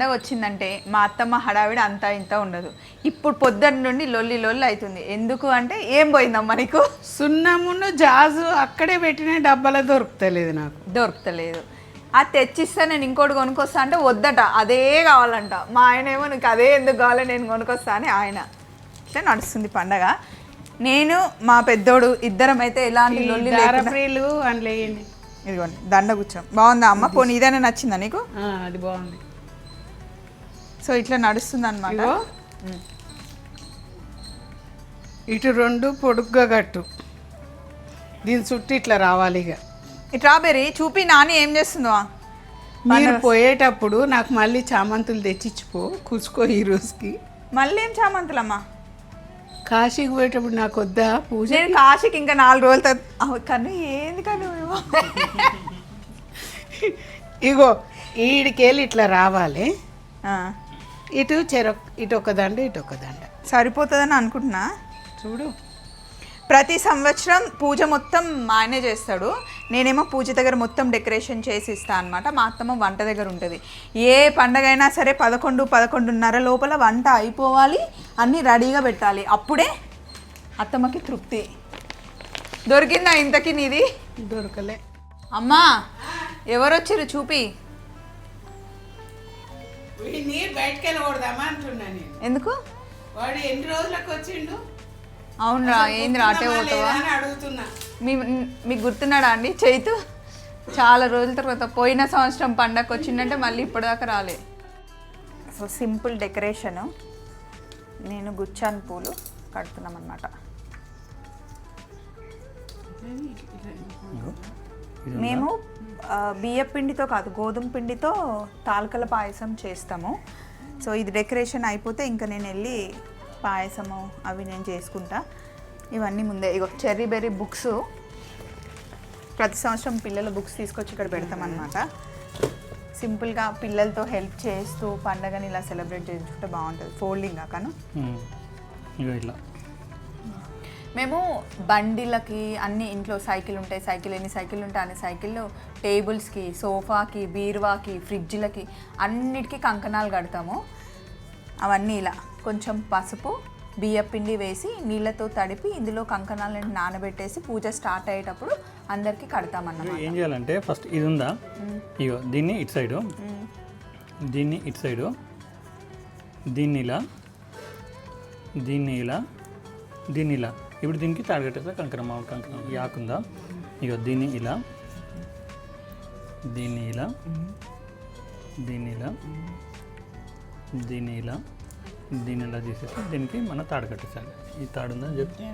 పండగ వచ్చిందంటే మా అత్తమ్మ హడావిడి అంతా ఇంత ఉండదు. ఇప్పుడు పొద్దున్న నుండి లొల్లి లొల్లి అవుతుంది. ఎందుకు అంటే ఏం పోయిందమ్మా నీకు? సున్నమును జాజు అక్కడే పెట్టిన డబ్బాలో దొరుకుతలేదు నాకు. దొరుకుతలేదు. అది తెచ్చిస్తే నేను ఇంకోటి కొనుక్కొస్తా అంటే వద్దట. అదే కావాలంట. మా ఆయన ఏమో నీకు అదే ఎందుకు కావాలి నేను కొనుక్కొస్తా అని ఆయన. ఇట్లా నడుస్తుంది పండగ. నేను మా పెద్దోడు ఇద్దరం అయితే ఎలాంటి లొల్లి లేకుండా దారప్రీలు అని లేయండి. ఇదిగోండి దండ కూర్చోం. బాగుందా అమ్మ? పోనీ ఇదైనా నచ్చిందా నీకు? ఆ, అది బాగుంది. సో ఇట్లా నడుస్తుంది అనమాట ఇటు రెండు పొడుగ్గా కట్టు. దీని చుట్టూ ఇట్లా రావాలి ఇక. స్ట్రాబెర్రీ చూపి నాని ఏం చేస్తుందో. మీరు పోయేటప్పుడు నాకు మళ్ళీ చామంతులు తెచ్చిచ్చిపో కూర్చుకో ఈ రోజుకి. మళ్ళీ ఏం చామంతులమ్మా? కాశీకి పోయేటప్పుడు నాకు వద్దా పూజ నేను కాశీకి ఇంకా నాలుగు రోజుల కన్ను ఏంది కన్ను. ఇగో ఈడికెళ్ళి ఇట్లా రావాలి. ఆ, ఇటు చెరొక ఇటు ఒక దండ ఇటు ఒక దండ. సరిపోతుందని అనుకుంటున్నా. చూడు. ప్రతి సంవత్సరం పూజ మొత్తం ఆయనే చేస్తాడు. నేనేమో పూజ దగ్గర మొత్తం డెకరేషన్ చేసి ఇస్తా అనమాట మా అత్తమ్మ వంట దగ్గర ఉంటుంది. ఏ పండగ అయినా సరే పదకొండు పదకొండున్నర లోపల వంట అయిపోవాలి. అన్నీ రెడీగా పెట్టాలి. అప్పుడే అత్తమ్మకి తృప్తి. దొరికిందా ఇంతకి నీది? దొరకలే. అమ్మా ఎవరు వచ్చిర్రు చూపి? బయటకు వెళ్ళకూడదామా అంటున్నా నేను. ఎందుకు? వాడు ఎన్ని రోజులకు వచ్చిండు అవునరా ఏంది అటే పోతావా? అని అడుగుతున్నా. మీ మీకు గుర్తున్నాడా అండి? చైతు చాలా రోజుల తర్వాత పోయిన సంవత్సరం పండగ వచ్చిందంటే మళ్ళీ ఇప్పటిదాకా రాలే. So simple decoration. నేను గుచ్చాన్ పూలు కడుతున్నాం అనమాట మేము బియ్య పిండితో కాదు గోధుమ పిండితో తాలకల పాయసం చేస్తాము. సో ఇది డెకరేషన్ అయిపోతే ఇంకా నేను వెళ్ళి పాయసము అవి నేను చేసుకుంటా. ఇవన్నీ ముందే. ఇగో చెర్రీ బెర్రీ బుక్స్. ప్రతి సంవత్సరం పిల్లల బుక్స్ తీసుకొచ్చి ఇక్కడ పెడతామన్నమాట. సింపుల్గా పిల్లలతో హెల్ప్ చేస్తూ పండగని ఇలా సెలబ్రేట్ చేసుకుంటే బాగుంటుంది. ఫోల్డింగ్ కాను? ఇట్లా. మేము బండిలకి అన్ని ఇంట్లో సైకిల్ ఉంటాయి సైకిల్ ఎన్ని సైకిల్ ఉంటాయి అన్ని సైకిళ్ళు టేబుల్స్కి సోఫాకి బీరువాకి ఫ్రిడ్జ్లకి అన్నిటికీ కంకణాలు కడతాము. అవన్నీ ఇలా కొంచెం పసుపు బియ్య పిండి వేసి నీళ్ళతో తడిపి ఇందులో కంకణాలను నానబెట్టేసి పూజ స్టార్ట్ అయ్యేటప్పుడు అందరికీ కడతామన్నమాట. ఏం చేయాలంటే ఫస్ట్ ఇది ఉందా ఇగో దీన్ని ఇటు సైడు. దీన్ని ఇటు సైడు. దీన్ని ఇలా. దీన్ని ఇలా. దీన్ని ఇలా. ఇప్పుడు దీనికి తాడగట్టేస్తా కంకర మామిడి కంకర ఈ ఆకుందా ఇగో దీన్ని ఇలా. దీన్ని ఇలా. దీన్ని ఇలా. దీన్ని ఇలా. దీన్ని ఇలా చేసేస్తే దీనికి మనం తాడు కట్టేసాలి. ఈ తాడు ఉందని చెప్పి.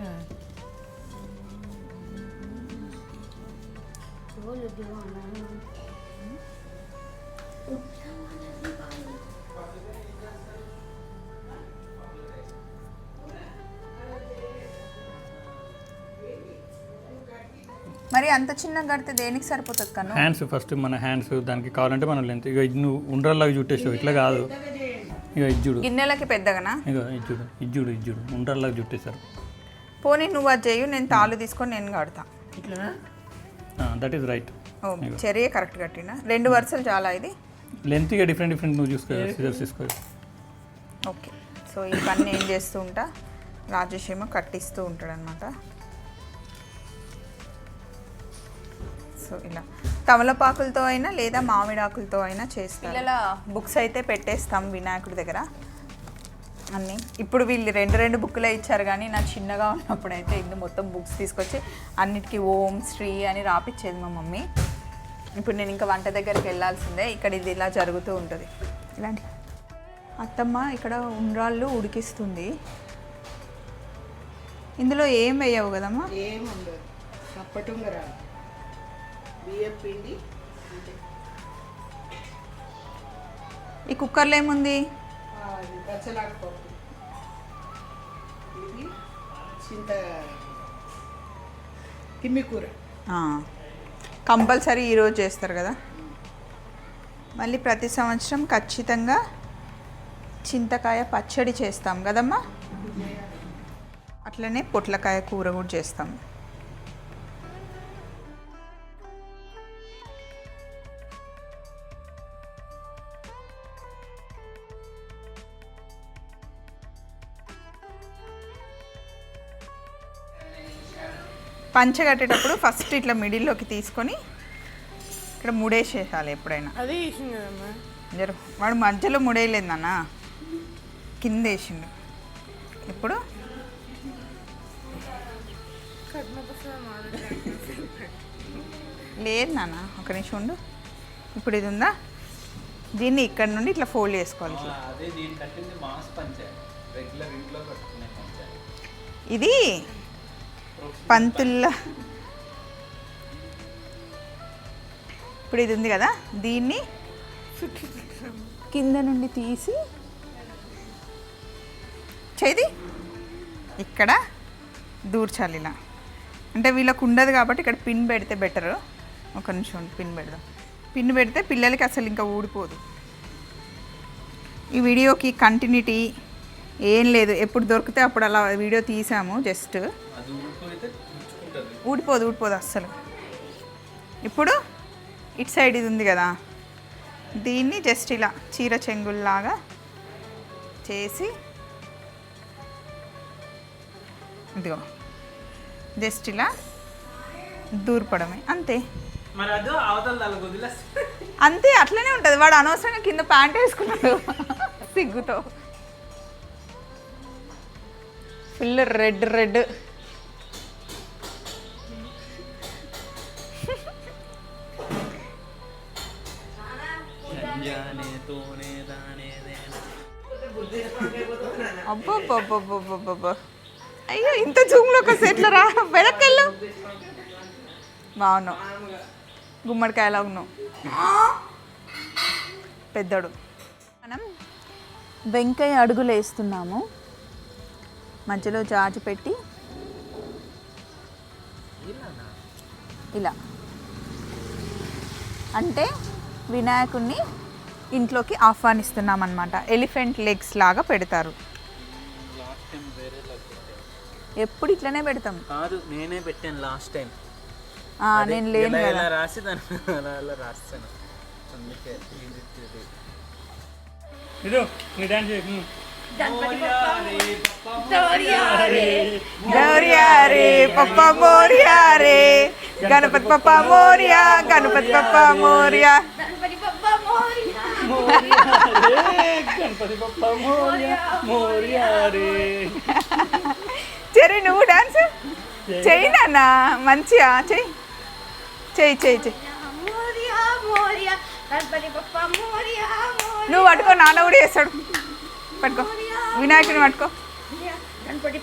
మరి అంత చిన్నగా కడితే దేనికి సరిపోతుంది కను హ్యాండ్స్ ఫస్ట్ మన హ్యాండ్స్ దానికి కావాలంటే మనం లెంత్ ఇక నువ్వు ఉండ్రల్లాగా చుట్టేసావు ఇట్లా కాదు. ఇక ఇజ్జుడు గిన్నెలకి పెద్దగానా? ఇక ఇజ్జుడు ఇజ్జుడు ఇజ్జుడు ఉండ్రల్లాగా చుట్టేశారు పోనీ నువ్వు అది చేయు నేను తాళ్ళు తీసుకొని నేను కడతా. ఇట్లా దట్ ఈస్ రైట్ చర్య కరెక్ట్ కట్టినా? రెండు వరుసలు చాలా ఇది? లెంత్ ఇక డిఫరెంట్ డిఫరెంట్ నువ్వు చూసుకో సిజర్స్ తీసుకో. ఓకే. సో ఈ పని ఏం చేస్తూ ఉంటా? రాజేష్ ఏమో కట్టిస్తూ ఉంటాడనమాట సో ఇలా. తమలపాకులతో అయినా లేదా మామిడాకులతో అయినా చేస్తాం పిల్లల బుక్స్ అయితే పెట్టేస్తాం వినాయకుడి దగ్గర. అన్నీ. ఇప్పుడు వీళ్ళు రెండు రెండు బుక్లే ఇచ్చారు కానీ నా చిన్నగా ఉన్నప్పుడు అయితే ఇందు మొత్తం బుక్స్ తీసుకొచ్చి అన్నిటికీ ఓం శ్రీ అని రాపిచ్చేది మా మమ్మీ. ఇప్పుడు నేను ఇంకా వంట దగ్గరికి వెళ్ళాల్సిందే. ఇక్కడ ఇది ఇలా జరుగుతూ ఉంటుంది. ఇలాంటి. అత్తమ్మ ఇక్కడ ఉండ్రాళ్ళు ఉడికిస్తుంది. ఇందులో ఏం వేయవు కదమ్మా? ఏముండదు చప్పటుంగరా బియ్యం పిండి. ఈ కుక్కర్లో ఏముంది? ఆ, ఇది పచ్చలాకు పప్పు ఇది చింత తిమ్మి కూర. కంపల్సరీ ఈరోజు చేస్తారు కదా? మళ్ళీ ప్రతి సంవత్సరం ఖచ్చితంగా చింతకాయ పచ్చడి చేస్తాం కదమ్మా? అట్లనే పొట్లకాయ కూర కూడా చేస్తాం. పంచ కట్టేటప్పుడు ఫస్ట్ ఇట్లా మిడిల్లోకి తీసుకొని ఇక్కడ ముడేసేసాలి ఎప్పుడైనా. అదే జరు వాడు మధ్యలో ముడేయలేదు నాన్న. కింద వేసిండు. ఇప్పుడు లేదు నాన్న ఒక నిమిషం ఉండు. ఇప్పుడు ఇది ఉందా? దీన్ని ఇక్కడ నుండి ఇట్లా ఫోల్డ్ చేసుకోవాలి ఇట్లా. అదే నేను కట్టింది మాస్ పంచే. రెగ్యులర్ ఇంట్లో కట్టుకునే పంచే. ఇది పంతుల్లా. ఇప్పుడు ఇది ఉంది కదా దీన్ని కింద నుండి తీసి చేది. ఇక్కడ దూర్చాలి ఇలా. అంటే వీళ్ళకు ఉండదు కాబట్టి ఇక్కడ పిన్ పెడితే బెటర్. ఒక నిమిషం పిన్ పెడదాం. పిన్ పెడితే పిల్లలకి అసలు ఇంకా ఊడిపోదు. ఈ వీడియోకి కంటిన్యూటీ ఏం లేదు. ఎప్పుడు దొరికితే అప్పుడు అలా వీడియో తీసాము జస్ట్ ఊడిపోదు ఊడిపోదు అస్సలు. ఇప్పుడు ఇటు సైడ్ ఇది ఉంది కదా దీన్ని జస్ట్ ఇలా చీర చెంగుల్లాగా చేసి ఇదిగో జస్ట్ ఇలా దూర్పడమే అంతే. అంతే అట్లనే ఉంటుంది. వాడు అనవసరంగా కింద ప్యాంట్ వేసుకున్నాడు. సిగ్గుతో. Full red red. అబ్బబ్బబ్బబ్బబ్బబ్బ. అయ్యో ఇంత జూమ్లోకి వస్తే ఎట్లా రా. వెనక్కెళ్ళు. బాగున్నావు. గుమ్మడికాయలా ఉన్నావు. పెద్దడు. మనం వెంకయ్య అడుగులు వేస్తున్నాము. మధ్యలో జాజి పెట్టి. ఇలా. అంటే వినాయకుడిని ఇంట్లోకి ఆహ్వానిస్తున్నాం అనమాట ఎలిఫెంట్ లెగ్స్ లాగా పెడతారు. ఎప్పుడు ఇట్లనే పెడతాం. కాదు నేనే పెట్టాను లాస్ట్ టైం ఆ, నేను లేను ఇలా రాసి దాన్ని అలా అలా రాస్తాను. అందుకే ఇది ఇది. ఇదో నీ డాన్స్ చేయి. రే పప్ప మోరియా. గణపతి పప్ప మోరియా గణపతి పప్ప మోరియా. గణపతి మోరియా చెరి నువ్వు డాన్స్ చెయ్యి. నాన్న మంచిగా చెయ్యి. చెయ్యి చెయ్యి చెయ్యి. నువ్వు పట్టుకో నాన్న కూడా చేస్తాడు. పట్టుకో. వినాయకుని పట్టుకో. గణపతి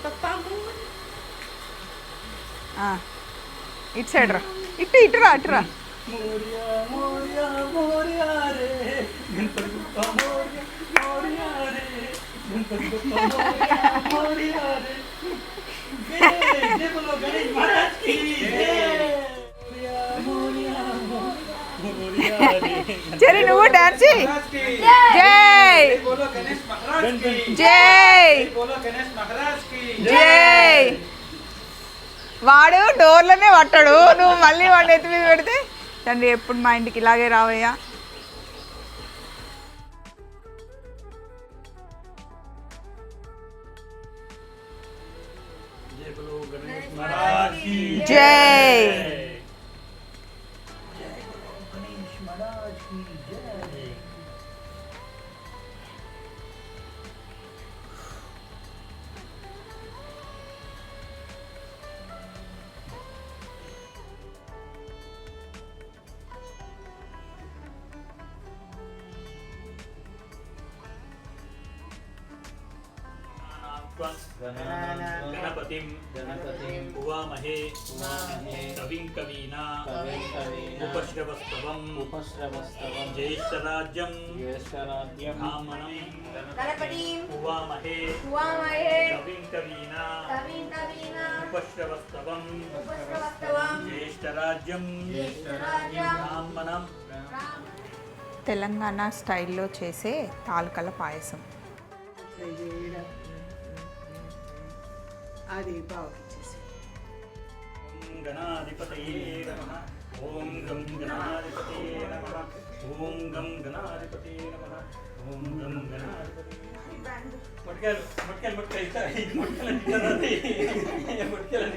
ఇటు సైడ్ రా. ఇటు ఇటు రా అటు రా. మోరియా మోరియా మోరియా రే గణపతి చెరి నువ్వు డాన్స్ జై. జై. జై. వాడు డోర్లోనే పట్టాడు. నువ్వు మళ్ళీ వాడిని ఎత్తి మీద పెడితే తండ్రి ఎప్పుడు మా ఇంటికి ఇలాగే రావయ్యా? જય જય జై గణేష్ మహారాజ్ కి జై గణపతిం गणपतिं ఉవామహే उमामहे కవిం కవీనా कविं कवीना ఉపశ్రవస్తవం उपश्रवस्तवं జ్యేష్ఠరాజ్యం ज्येष्ठराज्यं బ్రాహ్మణం గణపతిం ఉవామహే ఉవామహే కవిం కవీనా కవిం కవీన ఉపశ్రవస్తవం ఉపస్రవస్తవం జ్యేష్ఠరాజ్యం జ్యేష్ఠరాజ్యం బ్రాహ్మణం తెలంగాణ స్టైల్లో చేసే తాలకల పాయసం అది బాగుంది ఓం గణాధిపతయే నమః. ఓం గం గణాధిపతయే ఓం గం గణాధిపతయే ఓం గం గణాధిపతయే మట్కాయలు మట్కాయలు మట్కాయలు ఇట్లా మట్కాయలు